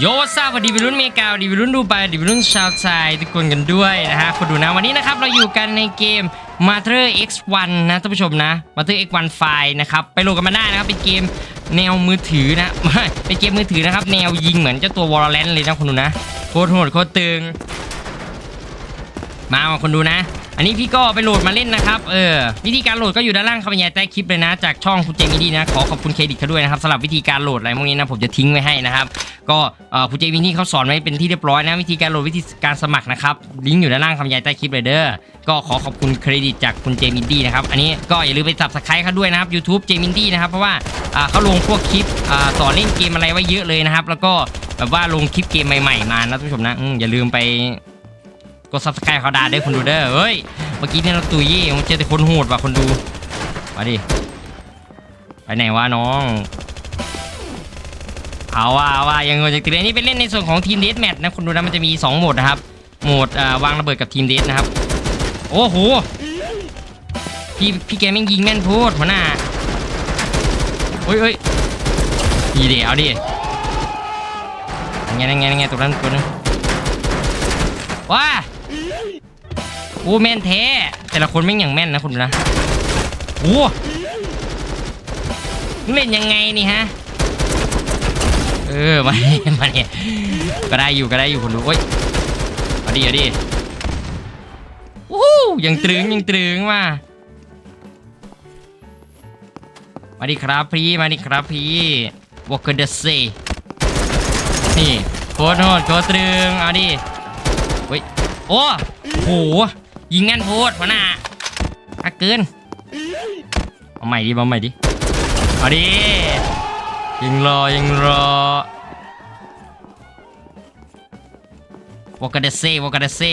โยซาสวัสดีวิรุ่นเมกาดีวิรุ่นดูไปดีวิรุ่นชาวไทยทุกคนกันด้วยนะฮะคนดูนะวันนี้นะครับเราอยู่กันในเกม Mother X1 นะท่านผู้ชมนะ Mother X1 ไฟล์นะครับไปโหลดกันมาได้นะครับเป็นเกมแนวมือถือนะเป็นเกมมือถือนะครับแนวยิงเหมือนเจ้าตัว Valorant เลยนะคนดูนะโคตรโหดโคตรตึง มาคนดูนะ อันนี้พี่ก็ไปโหลดมาเล่นนะครับ เออ วิธีการโหลดก็อยู่ด้านล่างคำบรรยายใต้คลิปเลยนะ จากช่องคุณเจมินี่นะ ขอขอบคุณเครดิตเขาด้วยนะครับสำหรับวิธีการโหลดอะไรพวกนี้นะผมจะทิ้งไว้ให้นะครับ ก็เออคุณเจมินี่เขาสอนไว้เป็นที่เรียบร้อยนะ วิธีการโหลดวิธีการสมัครนะครับ ลิงก์อยู่ด้านล่างคำบรรยายใต้คลิปเลยเด้อ ก็ขอขอบคุณเครดิตจากคุณเจมินดี้นะครับ อันนี้ก็อย่าลืมไป subscribe เขาด้วยนะครับ YouTube เจมินดี้นะครับ เพราะว่าเขาลงพวกคลิปสอนเล่นเกมอะไรไว้เยอะเลยนะครับ แล้วก็แบบว่าลงคลิปเกมใหม่ๆมานะท่านผู้ชมนะอย่าลืมไป กด subscribe เขาดาด้วยคนดูเด้อเฮ้ย เมื่อกี้เนี่ยเราตุยยี่มันเจอแต่คนโหดว่ะคนดู มาดิ ไปไหนวะน้อง เอาว่าเอาว่ายังไงจากตีเรนนี่เป็นเล่นในส่วนของทีมเดสแมทนะคนดูนะมันจะมี 2 โหมดนะครับ โหมดอ่าวางระเบิดกับทีมเดสนะครับ โอ้โห พี่พี่แกแม่งยิงแม่นพูดหัวหน้าเฮ้ยเฮ้ยดีเดี๋ยวดิยังไงยังไงยังไงตัวนั้นตัวนึงว้า อ้แม่นแท้ แต่ละคนแม่อย่างแม่นนะคุณนะโอ้เล่นยังไงนี่ฮะ เออ มาเนี่ยมาเนี่ยก็ได้อยู่ก็ได้อยู่คุณดูโอ้ยมาดิมาดิโอ้ยังตรึงยังตรึงมา มาดิครับพี่ มาดิครับพี่วอลเกอร์เดซีนี่โคตรโหดโคตรตรึง เอาดิเฮ้ย โอ้โห ยิงแง่นโพดหัวหน้าอักเกินเอาใหม่ดิเอาใหม่ดิเอาดิยิงรอยิงรอวอกาเดเซ่วอกาเดเซ่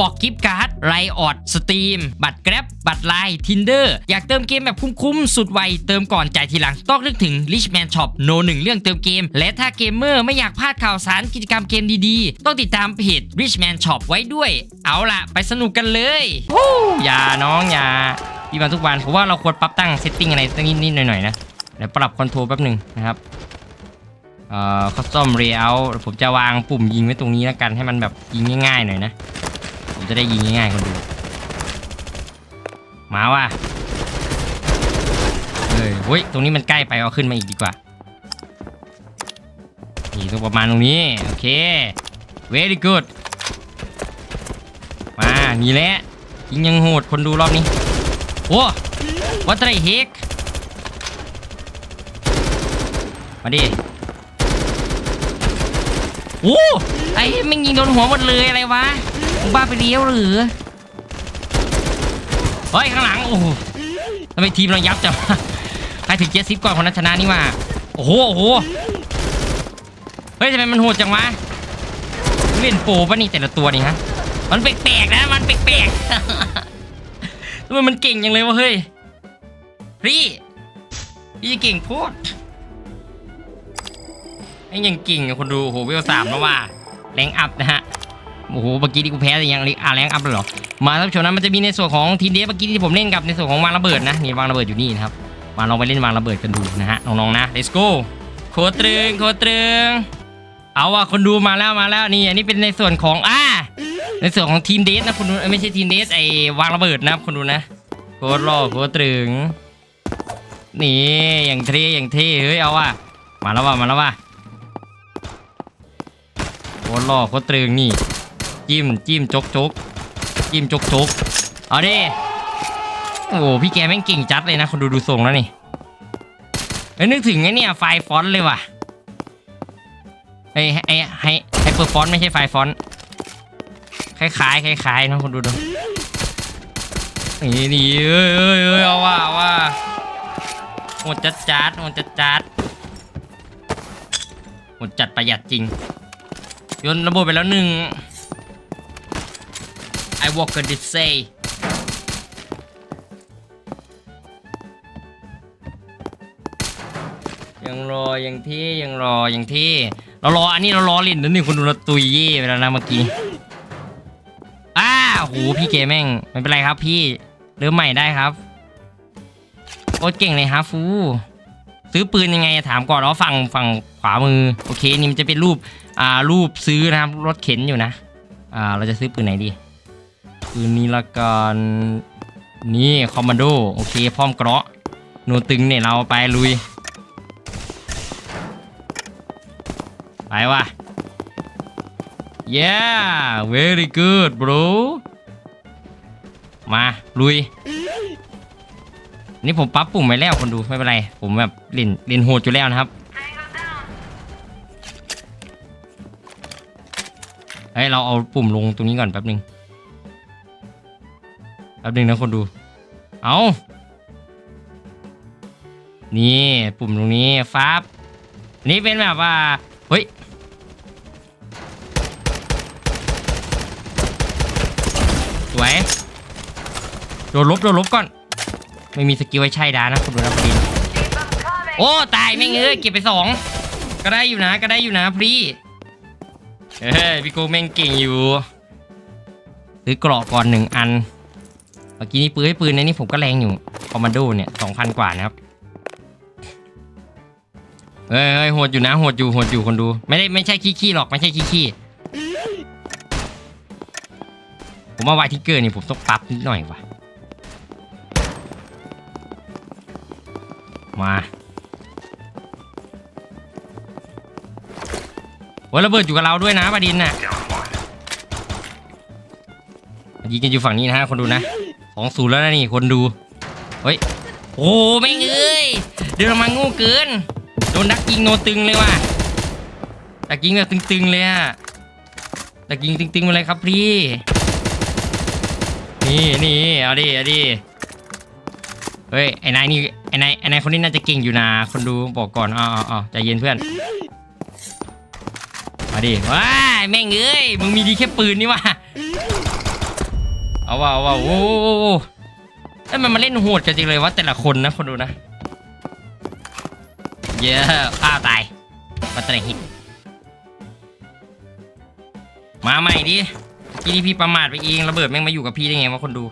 บอกกิฟต์การ์ดไรออดสตรีมบัตรแกร็บบัตรไลน์ทินเดอร์อยากเติมเกมแบบคุ้มๆ สุดไว เติมก่อนจ่ายทีหลัง ต้องนึกถึง Richman Shop โนหนึ่งเรื่องเติมเกม และถ้าเกมเมอร์ไม่อยากพลาดข่าวสารกิจกรรมเกมดีๆ ต้องติดตามเพจ Richman Shop ไว้ด้วย เอาล่ะ ไปสนุกกันเลยอย่าน้องอย่าพี่มาทุกวันผมว่าเราควรปรับตั้งเซตติ้งอะไรสักนิดๆหน่อยๆนะเดี๋ยวปรับคอนโทรลแป๊บหนึ่งนะครับเอ่อ custom layout ผมจะวางปุ่มยิงไว้ตรงนี้แล้วกันให้มันแบบยิงง่ายๆหน่อยนะ จะได้ยิงง่ายๆคนดู มาว่ะเฮ้ยเฮ้ยตรงนี้มันใกล้ไปเอาขึ้นมาอีกดีกว่านี่ตรงประมาณตรงนี้ โอเค very good มานี่แหละยิงยังโหดคนดูรอบนี้ โอ้วัตไรเฮกมาดิ โอ้ไอ้ไม่งยิงโดนหัวหมดเลยอะไรวะมึงบ้าไปเลี้ยวหรือเฮ้ยข้างหลังโอ้โหทำไมทีมเรายับจังใครถึงเจ็ดสิบก่อนคนนั้นชนะนี่มาโอ้โหโอ้โหเฮ้ยทำไมมันโหดจังวะเล่นโปรปะนี่แต่ละตัวนี่ฮะมันแปลกๆนะมันแปลกๆทำไมมันเก่งจังเลยวะเฮ้ยพี่พี่เก่งโคตร ไอ้ยังเก่งอะคนดูโหเวลสามแล้วว่าแรงอัพนะฮะโอ้โหเมื่อกี้ที่กูแพ้แต่ยังอ่าแรงอัพเลยเหรอมาท่านผู้ชมนะมันจะมีในส่วนของทีมเดฟเมื่อกี้ที่ผมเล่นกับในส่วนของวางระเบิดนะนี่วางระเบิดอยู่นี่นะครับมาลองไปเล่นวางระเบิดกันดูนะฮะน้องๆนะ let's go โคตรึงโคตรึงเอาว่ะคนดูมาแล้วมาแล้วนี่อันนี้เป็นในส่วนของอ่าในส่วนของทีมเดสนะคุณดูไม่ใช่ทีมเดสไอวางระเบิดนะครับคุณดูนะโคตรหล่อโคตรึงนี่อย่างเท่อย่างเท่เฮ้ยเอาว่ะมาแล้วว่ะมาแล้วว่ะ ตรหล่อโคตรตรึงนี่ จิ้มจิ้มจกจกจิ้มจกจกเอาดิโอ้โหพี่แกแม่งเก่งจัดเลยนะคนดูดูทรงแล้วนี่เอ้ยนึกถึงไอ้เนี่ยไฟฟอนต์เลยว่ะไอ้ไอ้ไฮไฮเปอร์ฟอนต์ไม่ใช่ไฟฟอนต์คล้ายๆคล้ายๆนะคนดูดูนี่นี่เอ้ยเอ้ยเอ้ยเอาว่าอาว่าโหดจัดจัดโหดจัดจัดหมดจัดประหยัดจริง โยนระเบิดไปแล้วหนึ่ง I walk a did say ยังรอยังเท่ยังรอยังเท่เรารออันนี้เรารอล่นนั่นนี่คนดูเราตุยเย่ไปแล้วนะเมื่อกี้อ้าโหพี่เกมแม่งไม่เป็นไรครับพี่เริ่มใหม่ได้ครับโคตรเก่งเลยฮะฟู ซื้อปืนยังไงถามก่อนอ๋อฝั่งฝั่งขวามือโอเคนี่มันจะเป็นรูปอ่ารูปซื้อนะครับรถเข็นอยู่นะอ่าเราจะซื้อปืนไหนดีปืนนี้ละกันนี่คอมมานโดโอเคพร้อมเกราะหนูตึงเนี่ยเราไปลุยไปว่ะ yeah very good bro มาลุย นี่ผมปั๊บปุ่มไว้แล้วคนดูไม่เป็นไร ผมแบบเล่นเล่นโหดอยู่แล้วนะครับเฮ้ยเราเอาปุ่มลงตรงนี้ก่อนแป๊บหนึ่งแป๊บหนึ่งนะคนดู เอานี่ปุ่มตรงนี้ฟับนนี้เป็นแบบว่าเฮ้ยสวยโดนลบโดนลบก่อน ไม่มีสกิลไว้ใช่ดานะคุณดูนะพอดีโอ้ตายไม่งเอ้ยเก็บไปสองก็ได้อยู่นะก็ได้อยู่นะพรีเฮ้ยพี่โกแม่งเก่งอยู่ซื้อเกราะก่อนหนึ่งอันเมื่อกี้นี่ปืนให้ปืนในนี่ผมก็แรงอยู่คอมมานโดเนี่ยสองพันกว่านะครับเฮ้ยโหดอยู่นะโหดอยู่โหดอยู่คนดู ไม่ได้ไม่ใช่ขี้ขี้หรอกไม่ใช่ขี้ขี้ผมว่าไวทิกเกอร์นี่ผมต้องปรับนิดหน่อยว่ะ มาโอ้ยระเบิดอยู่กับเราด้วยนะบดินน่ะยิงกันอยู่ฝั่งนี้นะฮะคนดูนะสองศูนย์แล้วนะนี่คนดูเฮ้ยโอ้ไม่เอ้ยเดินมางูเกินโดนดักยิงโนตึงเลยว่ะดักยิงแบบตึงๆเลยอะดักยิงตึงๆมาเลยครับพี่นี่นี่เอาดิเอาดิเฮ้ยไอ้นายนี่ ไอ้นายไอ้นายคนนี้น่าจะเก่งอยู่นะคนดูบอกก่อนอ๋ออ๋อใจเย็นเพื่อนมาดิว้าแม่งเอ้ยมึงมีดีแค่ปืนนี่วะเอาว่าเอาว่าโอ้โหโอ้โหเอ้ยมันมาเล่นโหดกันจริงเลยวะแต่ละคนนะคนดูนะเย้อ้าวตายมาแตะหิตมาใหม่ดิเมื่อกี้นี่พี่ประมาทไปเองระเบิดแม่งมาอยู่กับพี่ได้ไงวะคนดู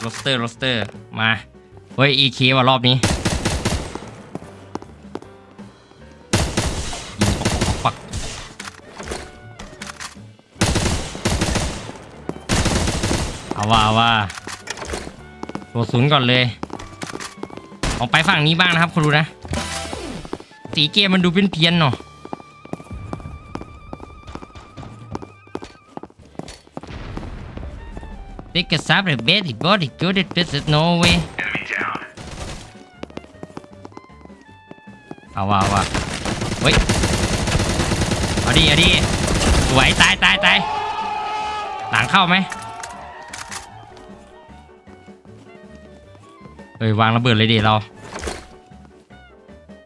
โรสเตอร์โรสเตอร์มา เฮ้ย EK ว่ะรอบนี้ยิงปักเอาว่าเอาว่าตัวศูนย์ก่อนเลย ออกไปฝั่งนี้บ้างนะครับคุณดูนะ สีเกมมันดูเป็นเพี้ยนเนาะเด็กกระซับเลยเบสอีกบอสอีกกูเด็ดเบสโนเว เอาว่าเอาว่าเฮ้ยเอาดิเอาดิสวยตายตายตายหลังเข้าไหมเฮ้ยวางระเบิดเลยดิเรา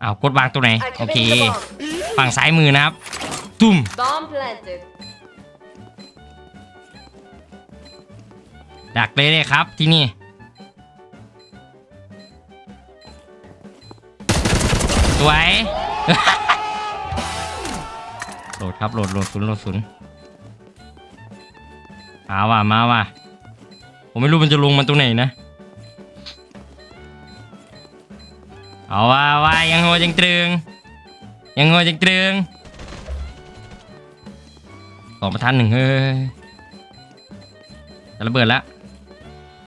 เอากดวางตัวไหนโอเค Activate the bomb. ฝั่งซ้ายมือนะครับตุ้ม Bomb planted. ดักเลยเลยครับที่นี่ วย โหลดครับโหลดโหลดศูนย์โหลดศูนย์มาว่ะมาว่ะผมไม่รู้มันจะลงมันตรงไหนนะ เอาว่าว่ายังโหยังตรึง ยังโหยังตรึงสองประทันหนึ่งเฮ้ยจะระเบิดแล้ว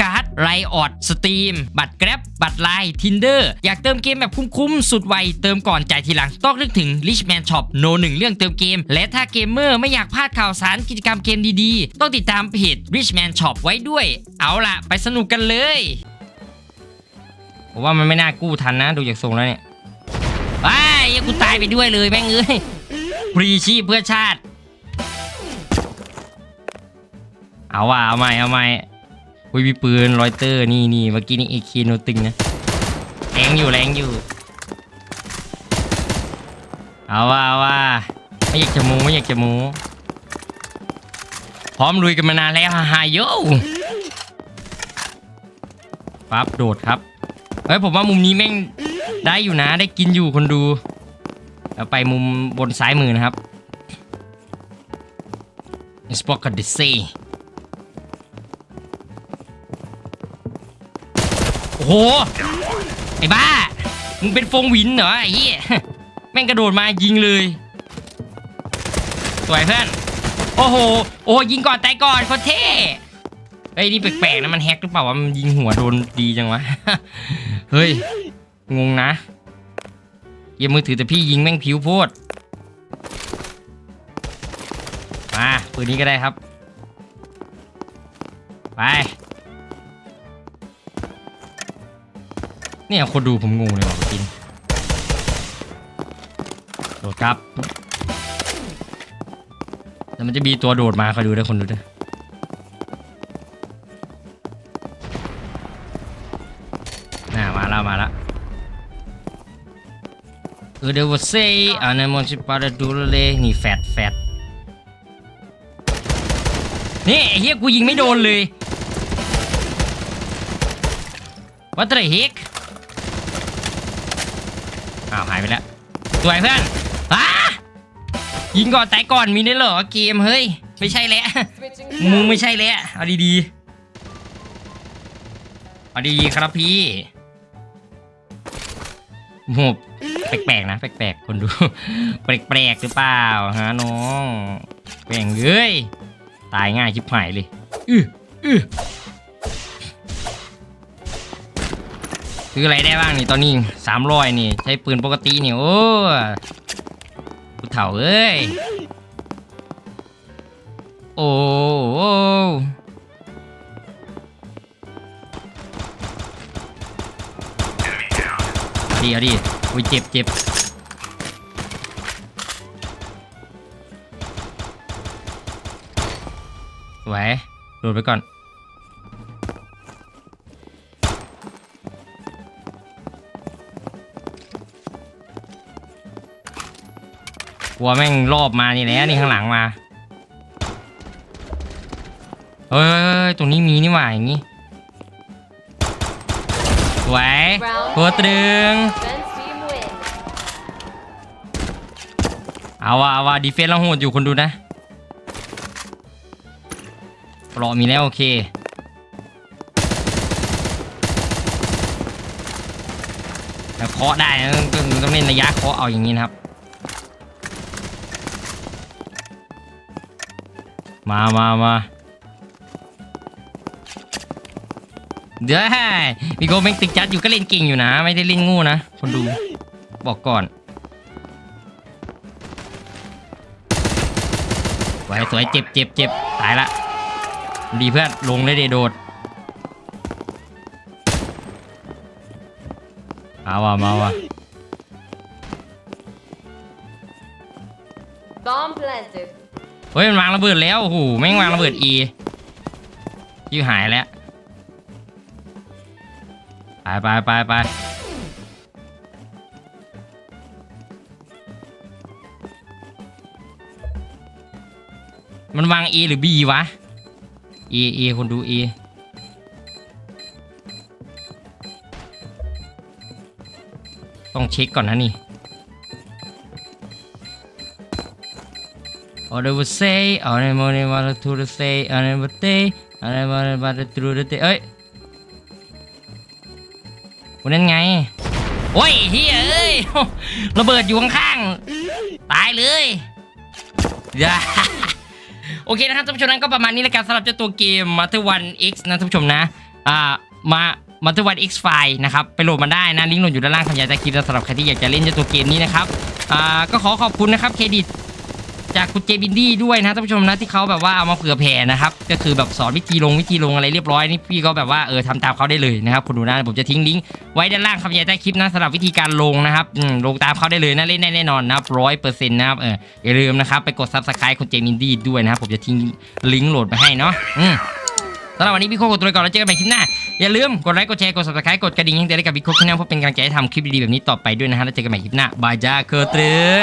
การ์ดไลออดสตรีมบัตรแกร็บบัตรไลน์ทินเดอร์อยากเติมเกมแบบคุ้มๆ สุดไว เติมก่อนจ่ายทีหลัง ต้องนึกถึง Richman Shop โนหนึ่งเรื่องเติมเกม และถ้าเกมเมอร์ไม่อยากพลาดข่าวสารกิจกรรมเกมดีๆ ต้องติดตามเพจ Richman Shop ไว้ด้วย เอาล่ะ ไปสนุกกันเลยผมว่ามันไม่น่ากู้ทันนะ ดูจากทรงแล้วเนี่ยว้ายยังกูตายไปด้วยเลยแม่งเอ้ยพรีชีพเพื่อชาติ เอาว่ะเอาใหม่เอาใหม่ อุ้ยมีปืนรอยเตอร์นี่นี่เมื่อกี้นี่เอคโนตึงนะแรงอยู่แรงอยู่ เอาว่าว่าไม่อยากจะมูไม่อยากจะมู พร้อมลุยกันมานานแล้วฮาฮ่าโยปั๊บโดดครับเฮ้ยผมว่ามุมนี้แม่งได้อยู่นะได้กินอยู่คนดูแล้วไปมุมบนซ้ายมือนะครับสปอร์ตดิเซ่ โอ้โห ไอ้บ้า มึงเป็นฟงหวินเหรอไอ้เหี้ย แม่งกระโดดมายิงเลย สวยเพื่อน โอ้โห โอ้ยิงก่อนตายก่อนโคตรเท่เฮ้ยนี่แปลกๆนะมันแฮกหรือเปล่าวะมันยิงหัวโดนดีจังวะ เฮ้ย งงนะเกมมือถือแต่พี่ยิงแม่งผิวโพดมาปืนนี้ก็ได้ครับ ไป เนี่ยคนดูผมงงเลยว่ะกินโดดครับแล้วมันจะมีตัวโดดมาคอยดูด้วยคนดูด้วยน่ามาแล้วมาแล้วเออเดี๋ยวว่าเซอันนั้นมันจะปาดูเลยนี่แฟดแฟดนี่เฮียกูยิงไม่โดนเลย What the heck อ้าวหาย ไปแล้วสวยเพื่อนอ้ายิงก่อนตายก่อนมีได้เหรอเกมเฮ้ย ไม่ใช่แล้ว Switching มึง sides. ไม่ใช่แล้วเอาดีๆเอาดีๆครับพี่โหแปลกๆนะแปลกๆคนดูแปลกๆหรือเปล่าฮะน้องแปลงเอ้ยตายง่ายชิบหายเลยอืออือ ซื้ออะไรได้บ้างนี่ตอนนี้สามร้อยนี่ ใช้ปืนปกตินี่โอ้กูเถ่าเอ้ย โอ้โอ้ดีเอาดิอุ้ยเจ็บเจ็บสวยโดดไปก่อน กลัวแม่งรอบมานี่แหละนี่ข้างหลังมาเฮ้ยตรงนี้มีนี่หว่าอย่างงี้สวยตัวตรึง Defense team win. เอาว่ะเอาว่ะดีเฟนส์เราโหดอยู่คนดูนะปลอมีแล้วโอเคแล้วเคาะได้นะต้องต้องต้องเล่นระยะเคาะเอาอย่างนี้นะครับ มามามาเดี๋ยวมีโกแม่งติดจัดอยู่ก็เล่นเก่งอยู่นะ ไม่ได้เล่นงูนะ คนดูบอกก่อนสวยสวยเจ็บเจ็บเจ็บตายละ ดีเพื่อนลงเลยเดโดดเอาว่ะมาว่ะ Bomb planted. เฮ้ยมันวางระเบิดแล้วโอ้โหแม่งวางระเบิดอียี่หายแล้วไปไปไปไปมันวาง A หรือ B วะ A A คนดู A ต้องเช็คก่อนนะนี่ All I would say, all I wanted wanted to say, all I would say, all I wanted wanted to do the เอ้ยคนนั้นไง โอ้ยเฮียเอ้ยระเบิดอยู่ข้างๆตายเลยอย่าโอเคนะครับท่านผู้ชมนั้นก็ประมาณนี้แล้วกันสำหรับเจ้าตัวเกม Master One X นะท่านผู้ชมนะอ่ามามาทุกวัน X File นะครับ ไปโหลดมาได้นะ ลิงก์โหลดอยู่ด้านล่างคำยายใต้คลิปสำหรับใครที่อยากจะเล่นเจ้าตัวเกมนี้นะครับ อ่า ก็ขอขอบคุณนะครับ เครดิต จากคุณเจบินดี้ด้วยนะท่านผู้ชมนะที่เขาแบบว่าเอามาเผื่อแผ่นะครับก็คือแบบสอนวิธีลงวิธีลงอะไรเรียบร้อยนี่พี่ก็แบบว่าเออทำตามเขาได้เลยนะครับคุณดูนะผมจะทิ้งลิงก์ไว้ด้านล่างคำบรรยายใต้คลิปนะสำหรับวิธีการลงนะครับลงตามเขาได้เลยนะเล่นได้แน่นอนนะครับร้อยเปอร์เซ็นต์นะครับเอออย่าลืมนะครับไปกดซับสไครต์คุณเจมินดี้ด้วยนะครับผมจะทิ้งลิงก์โหลดมาให้เนาะสำหรับวันนี้พี่โคกดตัวก่อนแล้วเจอกันใหม่คลิปหน้า อย่าลืมกดไลค์กดแชร์กด subscribe กดกระดิ่งให้เตือนกับพี่โคกที่นั่นเพื่อเป็นกำลังใจให้ทำคลิปดีๆแบบนี้ต่อไปด้วยนะฮะแล้วเจอกันใหม่คลิปหน้าบายจ้าเคอร์ตรึง